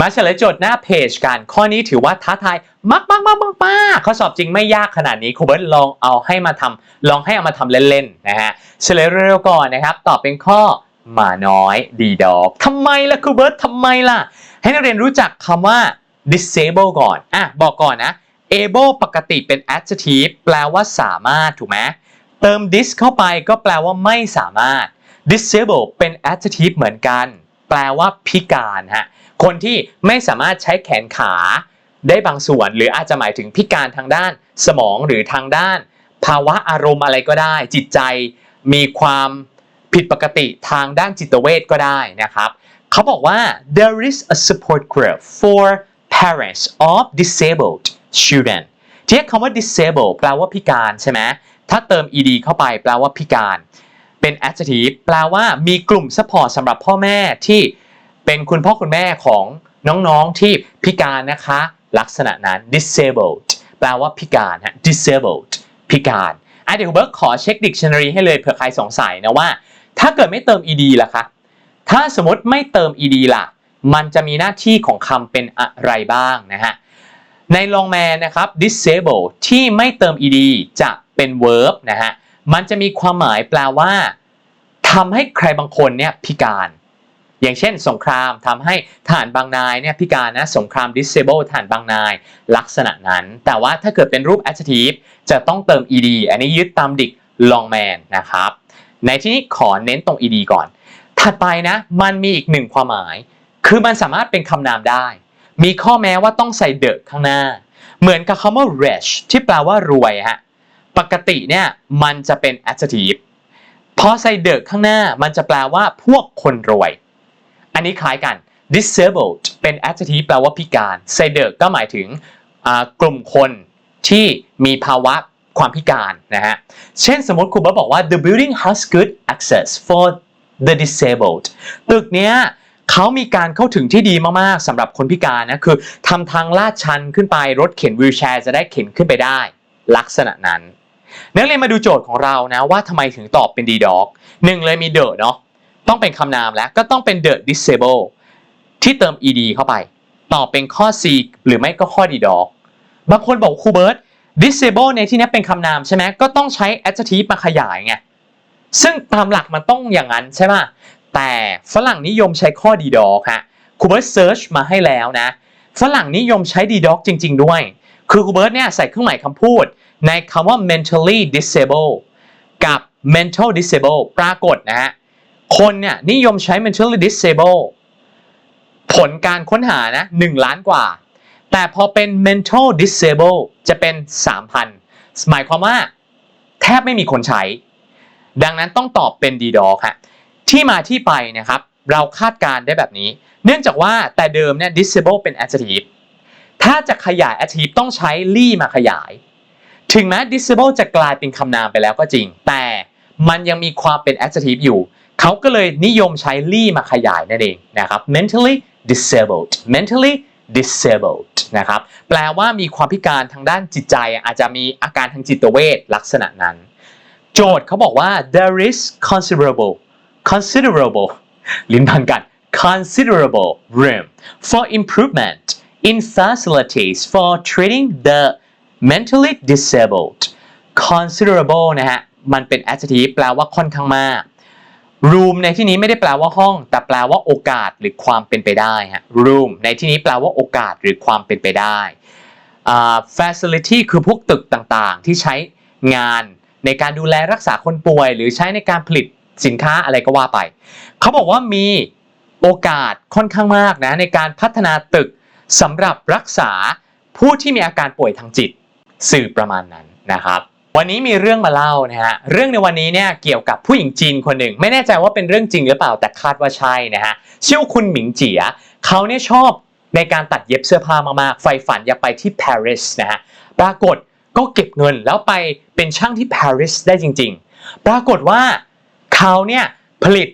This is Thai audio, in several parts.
มาเฉลยโจทย์หน้าเพจกันข้อนี้ถือว่าท้าทายมากมากมากมากมากข้อสอบจริงไม่ยากขนาดนี้ครูเบิร์ตลองเอาให้มาทำลองให้เอามาทำเล่นๆนะฮะเฉลยเร็วๆก่อนนะครับตอบเป็นข้อหมาน้อยดีดอกทำไมล่ะครูเบิร์ตทำไมล่ะ ให้นักเรียนรู้จักคำว่า disable ก่อนอะบอกก่อนนะ able ปกติเป็น adjective แปลว่าสามารถถูกไหมเติม dis เข้าไปก็แปลว่าไม่สามารถ disable เป็น adjective เหมือนกัน แปลว่าพิการฮะ คนที่ไม่สามารถใช้แขนขาได้บางส่วน หรืออาจจะหมายถึงพิการทางด้านสมองหรือทางด้าน ภาวะอารมณ์อะไรก็ได้ จิตใจมีความผิดปกติทางด้านจิตเวชก็ได้นะครับเขาบอกว่า there is a support group for parents of disabled children ที่คำว่า disabled แปลว่าพิการใช่ไหมถ้าเติม ed เข้าไปแปลว่าพิการ เป็น adjective แปลว่ามีกลุ่ม support สำหรับพ่อแม่ที่ เป็นคุณพ่อคุณแม่ของน้องๆที่พิการนะคะ ลักษณะนั้น disabled แปลว่าพิการฮะ disabled พิการอะเดี๋ยวเบิร์กขอเช็ค dictionary ให้เลยเผื่อใครสงสัยนะว่า ถ้าเกิดไม่เติม ed ล่ะคะ ถ้าสมมติไม่เติม ed ล่ะ มันจะมีหน้าที่ของคำเป็นอะไรบ้างนะฮะใน long man นะครับ disable ที่ไม่เติม ed จะเป็น verb นะฮะ มันจะมีความหมายแปลว่าทำให้ใครบางคนเนี่ยพิการ อย่างเช่น สงครามทำให้ทหารบางนายเนี่ยพิการนะสงคราม disable ทหารบางนายลักษณะนั้น แต่ว่าถ้าเกิดเป็นรูป adjective จะต้องเติม ed อันนี้ยึดตามดิก long man นะครับ ในที่นี้ขอเน้นตรง ed ก่อน ถัดไปนะมันมีอีกหนึ่งความหมาย คือมันสามารถเป็นคำนามได้ มีข้อแม้ว่าต้องใส่ the ข้างหน้า เหมือนกับคำว่า rich ที่แปลว่ารวยฮะปกติเนี่ยมันจะเป็น adjective พอใส่ the ข้างหน้ามันจะแปลว่าพวกคนรวย อันนี้คล้ายกัน disabled เป็น adjective แปลว่าพิการใส่ the ก็หมายถึงกลุ่มคนที่มีภาวะความพิการนะฮะ เช่นสมมติครูเบิร์ตบอกว่า the building has good access for the disabled ตึกเนี้ยเขามีการเข้าถึงที่ดีมากๆสำหรับคนพิการนะคือทำทางลาดชันขึ้นไปรถเข็นวีลแชร์จะได้เข็นขึ้นไปได้ ลักษณะนั้น นักเรียนมาดูโจทย์ของเรานะว่าทำไมถึงตอบเป็น d dog หนึ่งเลยมี the เนาะ ต้องเป็นคำนามแล้วก็ต้องเป็น the disable ที่เติม ed เข้าไป ตอบเป็นข้อ c หรือไม่ก็ข้อ d dog บางคนบอกครูเบิร์ต disable ในที่นี้เป็นคำนามใช่ไหมก็ต้องใช้ adjective มาขยายไงซึ่งตามหลักมันต้องอย่างนั้นใช่ไหมแต่ฝรั่งนิยมใช้ข้อ d dog ฮะครูเบิร์ตเซิร์ชมาให้แล้วนะฝรั่งนิยมใช้ d dog จริง ๆ ด้วย คือครูเบิร์ตเนี่ยใส่เครื่องหมายคำพูด ในคำว่า mentally disable กับ mental disable ปรากฏนะฮะ คนเนี่ยนิยมใช้ mentally disable ผลการค้นหานะ1ล้านกว่า แต่พอเป็น mental disable จะเป็น 3,000 หมายความว่าแทบไม่มีคนใช้ ดังนั้นต้องตอบเป็น d dog ฮะที่มาที่ไปนะครับ เราคาดการได้แบบนี้ เนื่องจากว่าแต่เดิมเนี่ย disable เป็น adjective ถ้าจะขยาย adjective ต้องใช้ ly มาขยาย ถึงแม้ disable จะกลายเป็นคำนามไปแล้วก็จริง แต่มันยังมีความเป็น adjective อยู่ เขาก็เลยนิยมใช้ ly มาขยายนั่นเองนะครับ mentally disabled mentally disabled นะครับ แปลว่ามีความพิการทางด้านจิตใจ อาจจะมีอาการทางจิตเวชลักษณะนั้น โจทย์เขาบอกว่า there is considerable considerable ลิ้นพันกัน considerable room for improvement in facilities for treating the mentally disabled considerable นะฮะ มันเป็น adjective แปลว่าค่อนข้างมาก room ในที่นี้ไม่ได้แปลว่าห้อง แต่แปลว่าโอกาสหรือความเป็นไปได้ฮะ room ในที่นี้แปลว่าโอกาสหรือความเป็นไปได้อ่า facility คือพวกตึกต่างๆ ที่ใช้งานในการดูแลรักษาคนป่วย หรือใช้ในการผลิตสินค้าอะไรก็ว่าไป เขาบอกว่ามีโอกาสค่อนข้างมากนะในการพัฒนาตึกสำหรับรักษาผู้ที่มีอาการป่วยทางจิต สื่อประมาณนั้นนะครับ วันนี้มีเรื่องมาเล่านะฮะ เรื่องในวันนี้เนี่ยเกี่ยวกับผู้หญิงจีนคนหนึ่ง ไม่แน่ใจว่าเป็นเรื่องจริงหรือเปล่าแต่คาดว่าใช่นะฮะชื่อว่าคุณหมิงเจียเขาเนี่ยชอบในการตัดเย็บเสื้อผ้ามากๆไฟฝันอยากไปที่ปารีสนะฮะ ปรากฏก็เก็บเงินแล้วไปเป็นช่างที่ปารีสได้จริง ๆ ปรากฏว่าเขาเนี่ยผลิต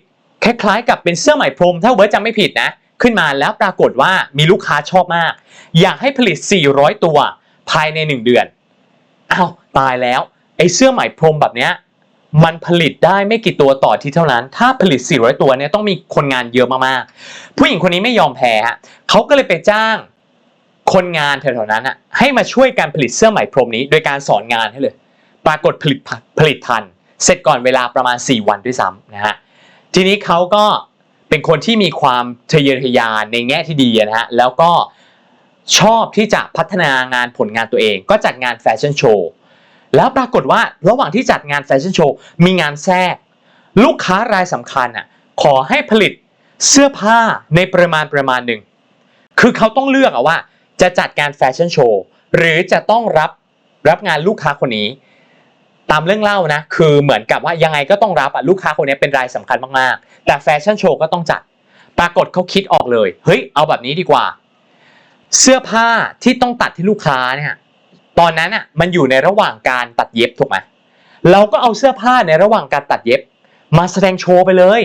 คล้ายๆกับเป็นเสื้อไหมพรม ถ้าเวิร์ดจำไม่ผิดนะ ขึ้นมาแล้วปรากฏว่ามีลูกค้าชอบมาก อยากให้ผลิต 400 ตัวภายใน 1 เดือนอ้าว ตายแล้วไอ้เสื้อไหมพรมแบบเนี้ยมันผลิตได้ไม่กี่ตัวต่อที่เท่านั้น ถ้าผลิต 400 ตัวเนี่ยต้องมีคนงานเยอะมากๆ ผู้หญิงคนนี้ไม่ยอมแพ้ฮะเขาก็เลยไปจ้างคนงานแถวๆนั้นอะให้มาช่วยการผลิตเสื้อไหมพรมนี้ โดยการสอนงานให้เลย ปรากฏผลิตผลิตทัน เสร็จก่อนเวลาประมาณ 4 วันด้วยซ้ำนะฮะ ทีนี้เขาก็เป็นคนที่มีความทะเยอทะยานในแง่ที่ดีนะฮะ แล้วก็ชอบที่จะพัฒนางานผลงานตัวเอง ก็จัดงานแฟชั่นโชว์ แล้วปรากฏว่าระหว่างที่จัดงานแฟชั่นโชว์มีงานแทรก ลูกค้ารายสำคัญอะขอให้ผลิตเสื้อผ้าในปริมาณประมาณหนึ่ง คือเขาต้องเลือกอะว่า จะจัดการแฟชั่นโชว์หรือจะต้องรับรับงานลูกค้าคนนี้ ตามเรื่องเล่านะคือเหมือนกับว่ายังไงก็ต้องรับอะลูกค้าคนนี้เป็นรายสำคัญมากๆ แต่แฟชั่นโชว์ก็ต้องจัด ปรากฏเขาคิดออกเลย เฮ้ยเอาแบบนี้ดีกว่า เสื้อผ้าที่ต้องตัดที่ลูกค้าเนี่ย ตอนนั้นอะมันอยู่ในระหว่างการตัดเย็บถูกไหมเราก็เอาเสื้อผ้าในระหว่างการตัดเย็บ มาแสดงโชว์ไปเลย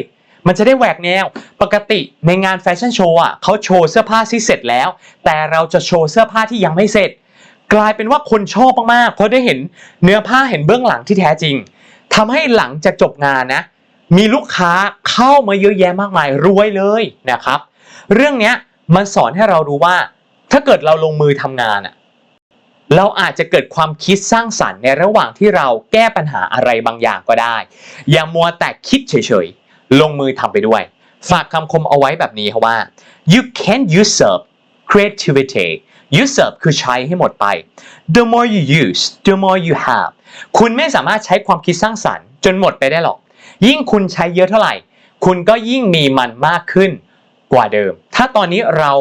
มันจะได้แหวกแนว ปกติในงานแฟชั่นโชว์อะเขาโชว์เสื้อผ้าที่เสร็จแล้ว แต่เราจะโชว์เสื้อผ้าที่ยังไม่เสร็จ กลายเป็นว่าคนชอบมากๆเพราะได้เห็นเนื้อผ้าเห็นเบื้องหลังที่แท้จริงทำให้หลังจากจบงานนะ มีลูกค้าเข้ามาเยอะแยะมากมายรวยเลยนะครับ เรื่องเนี้ยมันสอนให้เรารู้ว่า ถ้าเกิดเราลงมือทำงานอะ เราอาจจะเกิดความคิดสร้างสรรค์ในระหว่างที่เราแก้ปัญหาอะไรบางอย่างก็ได้ อย่ามัวแต่คิดเฉยๆ ลงมือทำไปด้วย ฝากคำคมเอาไว้แบบนี้ครับว่า you can't usurp creativity usurp คือใช้ให้หมดไป the more you use the more you have คุณไม่สามารถใช้ความคิดสร้างสรรค์จนหมดไปได้หรอก ยิ่งคุณใช้เยอะเท่าไหร่ คุณก็ยิ่งมีมันมากขึ้นกว่าเดิม ถ้าตอนนี้เรา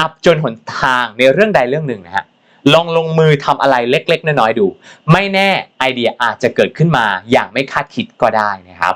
อับจนหนทางในเรื่องใดเรื่องหนึ่งนะฮะ ลองลงมือทำอะไรเล็กๆน้อยๆดู ไม่แน่ไอเดียอาจจะเกิดขึ้นมาอย่างไม่คาดคิดก็ได้นะครับ